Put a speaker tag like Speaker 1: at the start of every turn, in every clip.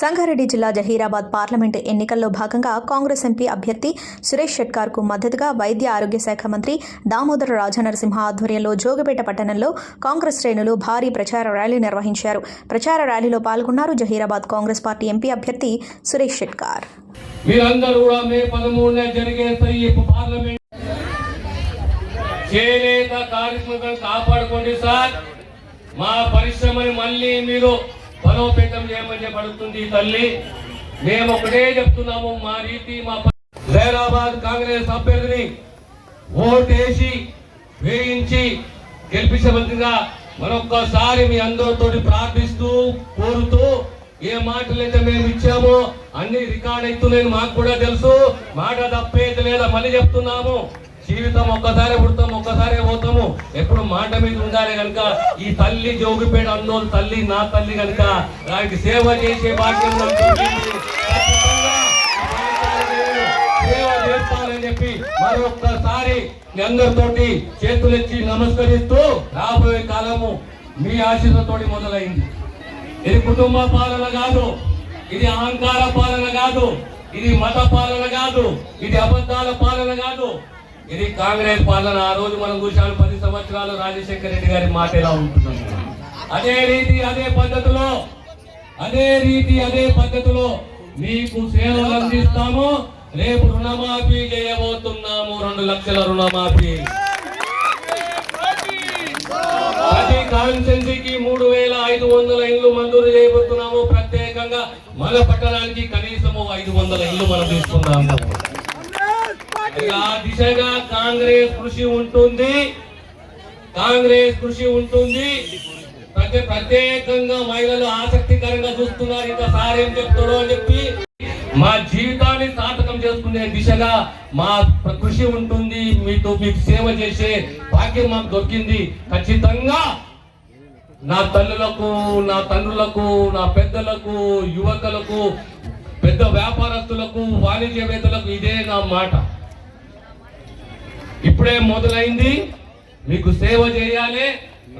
Speaker 1: సంగారెడ్డి జిల్లా జహీరాబాద్ పార్లమెంటు ఎన్నికల్లో భాగంగా కాంగ్రెస్ ఎంపీ అభ్యర్థి సురేష్ షెట్కార్కు మద్దతుగా వైద్య ఆరోగ్య శాఖ మంత్రి దామోదర రాజనరసింహ ఆధ్వర్యంలో జోగిపేట పట్టణంలో కాంగ్రెస్ శ్రేణులు భారీ ప్రచార ర్యాలీ నిర్వహించారు. ప్రచార ర్యాలీలో పాల్గొన్నారు జహీరాబాద్ కాంగ్రెస్ పార్టీ ఎంపీ అభ్యర్థి సురేష్ షెట్కార్.
Speaker 2: మీరందరూ కూడా మే పదమూడున జరిగే ఈ పార్లమెంట్ చేనేత కార్మికులను కాపాడుకోండి సార్. మా పరిశ్రమని మళ్ళీ మీరు బలోపేతం చేయమని చెప్పడుతుంది తల్లి. మేము ఒకటే చెప్తున్నాము మా రీతి మా ప- జైరాబాద్ కాంగ్రెస్ అభ్యర్థిని ఓటేసి వేయించి గెలిపించవలసిందిగా మరొక్కసారి మీ అందరితోటి ప్రార్థిస్తూ కోరుతూ ఏ మాటలైతే మేము ఇచ్చామో అన్ని రికార్డ్ అవుతున్నాయని మాకు కూడా తెలుసు. మాట తప్పేది లేదా మళ్ళీ చెప్తున్నాము. జీవితం ఒక్కసారి పుడతాము ఎప్పుడు మీద ఉండాలి కనుక ఈ తల్లి జోగిపేట అన్నోలు తల్లి నా తల్లి కనుక దానికి సేవ చేసే భాగ్యం సేవ చేస్తానని చెప్పి మరొక్కసారి మీ అందరితోటి చేతులెచ్చి నమస్కరిస్తూ రాబోయే కాలము మీ ఆశతోటి మొదలైంది. ఇది కుటుంబ పాలన కాదు ఇది అహంకార పాలన కాదు ఇది మత పాలన కాదు ఇది అబద్ధాల పాలన కాదు ఇది కాంగ్రెస్ పాలన. ఆ రోజు మనం చూసాము పది సంవత్సరాలు రాజశేఖర రెడ్డి గారి మాట ఎలా ఉంటున్నాం అదే రీతి అదే పద్ధతిలో అదే రీతి అదే పద్ధతిలో మీకు సేవలు అందిస్తాము. రేపు రుణమాఫీ చేయబోతున్నాము. రెండు లక్షల రుణమాఫీ. ప్రతి కాన్స్టెన్సీకి మూడు వేల ఐదు వందల ఇల్లు మంజూరు చేయబోతున్నాము. ప్రత్యేకంగా మన పట్టణానికి కనీసము ఐదు వందల ఇల్లు మనం తీసుకుందాము. ఆ దిశగా కాంగ్రెస్ కృషి ఉంటుంది. కాంగ్రెస్ కృషి ఉంటుంది. ప్రత్యేకంగా మహిళలు ఆసక్తికరంగా చూస్తున్నారు. ఇంకా సార్ ఏం చెప్తాడో అని చెప్పి మా జీవితాన్ని సార్థకం చేసుకునే దిశగా మా కృషి ఉంటుంది. మీతో మీకు సేవ చేసే భాగ్యం మాకు దొరికింది. ఖచ్చితంగా నా తల్లులకు నా తండ్రులకు నా పెద్దలకు యువకులకు పెద్ద వ్యాపారస్తులకు వాణిజ్యవేత్తలకు ఇదే నా మాట. ఇప్పుడే మొదలైంది. మీకు సేవ చేయాలి.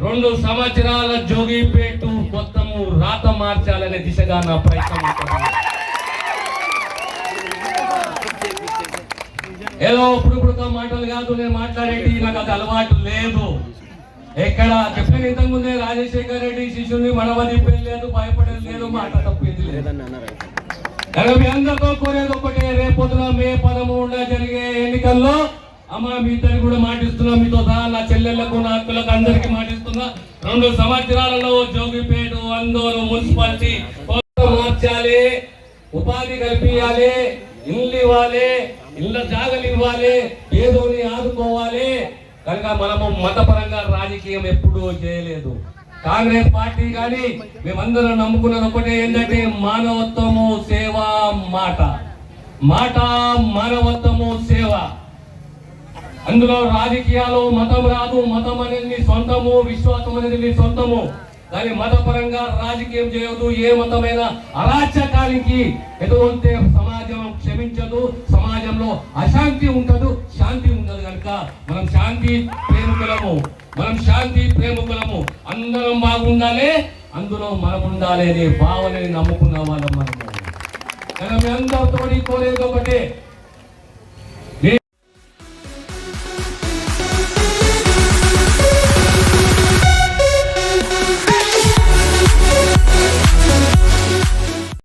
Speaker 2: రెండు సంవత్సరాల జోగిపేటు మొత్తము రాత మార్చాలనే దిశగా నా ప్రయత్నం ఏదో ఇప్పుడు మాటలు కాదు నేను మాట్లాడేది నాకు అది అలవాటు లేదు. ఎక్కడ చెప్పిన ఇంతకు ముందే రాజశేఖర్ రెడ్డి శిష్యుని మనవది లేదు భయపడేది లేదు మాట తప్పేది లేదు. కనుక మీ అందరితో కోరేది ఒకటే రేపొద్దున మే పదమూడున జరిగే ఎన్నికల్లో అమ్మ మీ ఇద్దరికి కూడా మాటిస్తున్నా. మీతో సహా నా చెల్లెళ్ళకు నా అక్కలకు అందరికి మాటిస్తున్నా. రెండు సంవత్సరాలలో జోగిపేట ఆందోళన మున్సిపాలిటీ మార్చాలి ఉపాధి కల్పించాలి ఇల్లు ఇవ్వాలి ఇళ్ళ జాగలు ఇవ్వాలి ఏదోని ఆదుకోవాలి. కనుక మనము మతపరంగా రాజకీయం ఎప్పుడూ చేయలేదు. కాంగ్రెస్ పార్టీ కానీ మేమందరం నమ్ముకున్నది ఒకటే ఏంటంటే మానవత్వము సేవ మాట. మాట మానవత్వము సేవ. అందులో రాజకీయాలు మతం రాదు మతం అనేది నీ సొంతము విశ్వాసం అనేది నీ సొంతము. దాని మతపరంగా రాజకీయం చేయదు ఏ మతమైన అరాచకానికి ఎటువంటి సమాజం క్షమించదు సమాజంలో అశాంతి ఉండదు శాంతి ఉండదు కనుక మనం శాంతి ప్రేమికులము మనం శాంతి ప్రేమికులము అందరం బాగుండాలి అందులో మనం ఉండాలి అనే భావనని నమ్ముకున్న వాళ్ళం మనము. మనం మీ అందరితో కోరేది ఒకటే